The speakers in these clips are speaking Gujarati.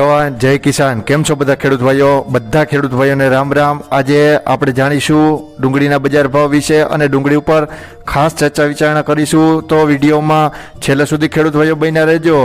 જવાન જય કિસાન. કેમ છો બધા ખેડૂત ભાઈઓ? બધા ખેડૂત ભાઈઓને રામ રામ. આજે આપણે જાણીશું ડુંગળીના બજાર ભાવ વિશે અને ડુંગળી ઉપર ખાસ ચર્ચા વિચારણા કરીશું. તો વિડીયોમાં છેલ્લે સુધી ખેડૂત ભાઈઓ બન્યા રહેજો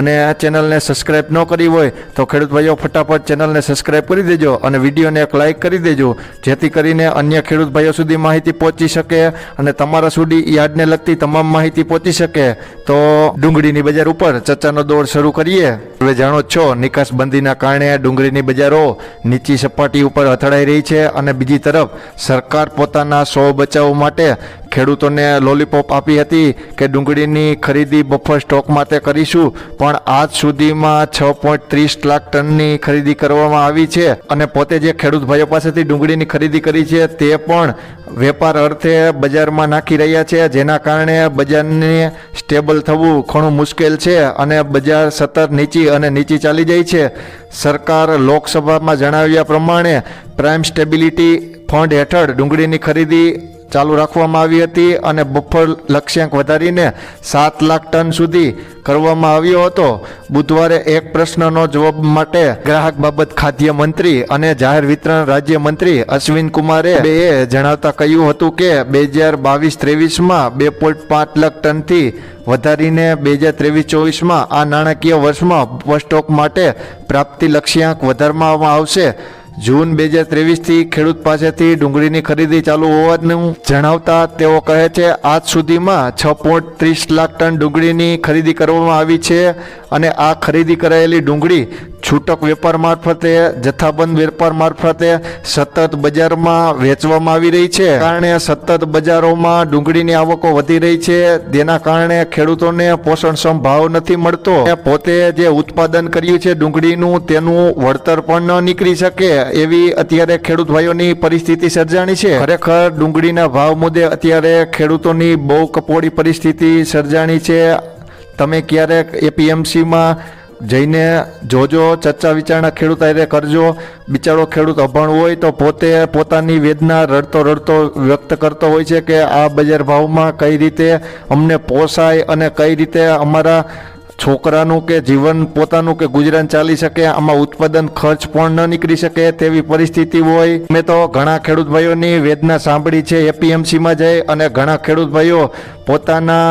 અને આ ચેનલને સબસ્ક્રાઇબ ન કરી હોય તો ખેડૂત ભાઈઓ ફટાફટ ચેનલને સબસ્ક્રાઇબ કરી દેજો અને વિડીયોને એક લાઇક કરી દેજો, જેથી કરીને અન્ય ખેડૂત ભાઈઓ સુધી માહિતી પહોંચી શકે અને તમારા સુધી યાદને લગતી તમામ માહિતી પહોંચી શકે. તો ડુંગળીની બજાર ઉપર ચર્ચાનો દોર શરૂ કરીએ. હવે જાણો છો, નિકાસબંધીના કારણે ડુંગળીની બજારો નીચી સપાટી ઉપર અથડાઈ રહી છે અને બીજી તરફ સરકાર પોતાના સો બચાવ માટે ખેડૂતોને લોલીપોપ આપી હતી કે ડુંગળીની ખરીદી બફર સ્ટોક માટે કરીશું, પણ આજ સુધીમાં છ પોઈન્ટ ત્રીસ લાખ ટનની ખરીદી કરવામાં આવી છે. અને પોતે જે ખેડૂત ભાઈઓ પાસેથી ડુંગળીની ખરીદી કરી છે, તે પણ વેપાર અર્થે બજારમાં નાખી રહ્યા છે, જેના કારણે બજારને સ્ટેબલ થવું ઘણું મુશ્કેલ છે અને બજાર સતત નીચી અને નીચી ચાલી જાય છે. સરકાર લોકસભામાં જણાવ્યા પ્રમાણે, પ્રાઇમ સ્ટેબિલિટી ફંડ હેઠળ ડુંગળીની ખરીદી ચાલુ રાખવામાં આવી હતી અને બફર લક્ષ્યાંક વધારીને સાત લાખ ટન સુધી કરવામાં આવ્યો હતો. બુધવારે એક પ્રશ્નનો જવાબ માટે ગ્રાહક બાબત ખાદ્ય મંત્રી અને જાહેર વિતરણ રાજ્ય મંત્રી અશ્વિન કુમારે બે જણાવતા કહ્યું હતું કે, બે હજાર બાવીસ ત્રેવીસમાં બે પોઈન્ટ પાંચ લાખ ટનથી વધારીને બે હજાર ત્રેવીસ ચોવીસમાં આ નાણાકીય વર્ષમાં બફર સ્ટોક માટે પ્રાપ્તિ લક્ષ્યાંક વધારવામાં આવશે. જૂન બે હજાર ત્રેવીસથી ખેડૂત પાસેથી ડુંગળીની ખરીદી ચાલુ હોવાનું જણાવતા તેઓ કહે છે, આજ સુધીમાં છ પોઈન્ટ ત્રીસ લાખ ટન ડુંગળીની ખરીદી કરવામાં આવી છે અને આ ખરીદી કરાયેલી ડુંગળી છૂટક વેપાર મારફતે, જથ્થાબંધ વેપાર મારફતે સતત બજારમાં વેચવામાં આવી રહી છે. કારણે સતત બજારોમાં ડુંગળીની આવકો વધી રહી છે. જેના કારણે ખેડૂતોને પોષણક્ષમ ભાવ નથી મળતો. પોતે જે ઉત્પાદન કર્યું છે ડુંગળીનું, તેનું વળતર પણ ન નીકળી શકે એવી અત્યારે ખેડૂત ભાઈઓની પરિસ્થિતિ સર્જાણી છે. ખરેખર ડુંગળીના ભાવ મુદ્દે અત્યારે ખેડૂતોની બહુ કપોળી પરિસ્થિતિ સર્જાણી છે. તમે ક્યારેક એપીએમસીમાં જઈને જોજો, ચર્ચા વિચારણા ખેડૂત હારે કરજો. બિચારો ખેડૂત અભણ હોય તો પોતે પોતાની વેદના રડતો રડતો વ્યક્ત કરતો હોય છે કે આ બજાર ભાવમાં કઈ રીતે અમને પોસાય અને કઈ રીતે અમારા છોકરાનું કે જીવન પોતાનું કે ગુજરાન ચાલી શકે, આમાં ઉત્પાદન ખર્ચ પણ ન નીકળી શકે તેવી પરિસ્થિતિ હોય. મેં તો ઘણા ખેડૂત ભાઈઓની વેદના સાંભળી છે, એપીએમસીમાં જઈ અને ઘણા ખેડૂત ભાઈઓ પોતાના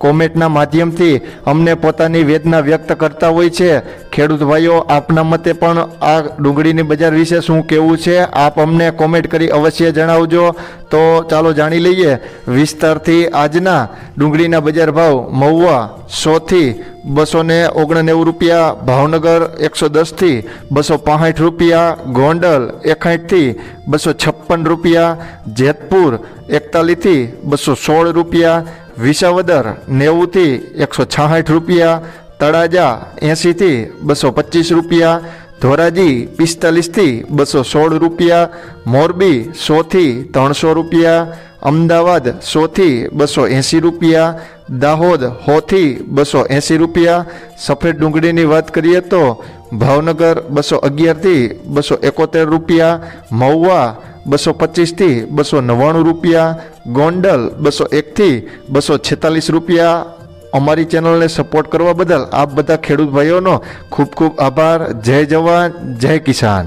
કોમેન્ટના માધ્યમથી અમને પોતાની વેદના વ્યક્ત કરતા હોય છે. ખેડૂત ભાઈઓ, આપના મતે પણ આ ડુંગળીની બજાર વિશે શું કહેવું છે? આપ અમને કોમેન્ટ કરી અવશ્ય જણાવજો. તો ચાલો જાણી લઈએ વિસ્તારથી આજના ડુંગળીના બજાર ભાવ. મહુવા સોથી બસો ને ઓગણનેવું રૂપિયા, ભાવનગર એકસો દસથી બસો પાંસઠ રૂપિયા, ગોંડલ એકાઠથી બસો છપ્પન રૂપિયા, જેતપુર એકતાલીસથી બસો સોળ રૂપિયા વિસાવદર નેવુંથી એકસો છાસઠ રૂપિયા, તળાજા એંશીથી બસો પચીસ રૂપિયા, ધોરાજી પિસ્તાલીસથી બસો સોળ રૂપિયા, મોરબી સોથી ત્રણસો રૂપિયા, અમદાવાદ સોથી બસો એંસી રૂપિયા, દાહોદ હોથી બસો એંસી રૂપિયા. સફેદ ડુંગળીની વાત કરીએ તો ભાવનગર બસો અગિયારથી બસો એકોતેર રૂપિયા, મહુવા બસો પચીસથી બસો નવ્વાણું રૂપિયા, ગોંડલ બસો એકથી બસો છેતાલીસ રૂપિયા. અમારી ચેનલને સપોર્ટ કરવા બદલ આપ બધા ખેડૂત ભાઈઓનો ખૂબ ખૂબ આભાર. જય જવાન, જય કિસાન.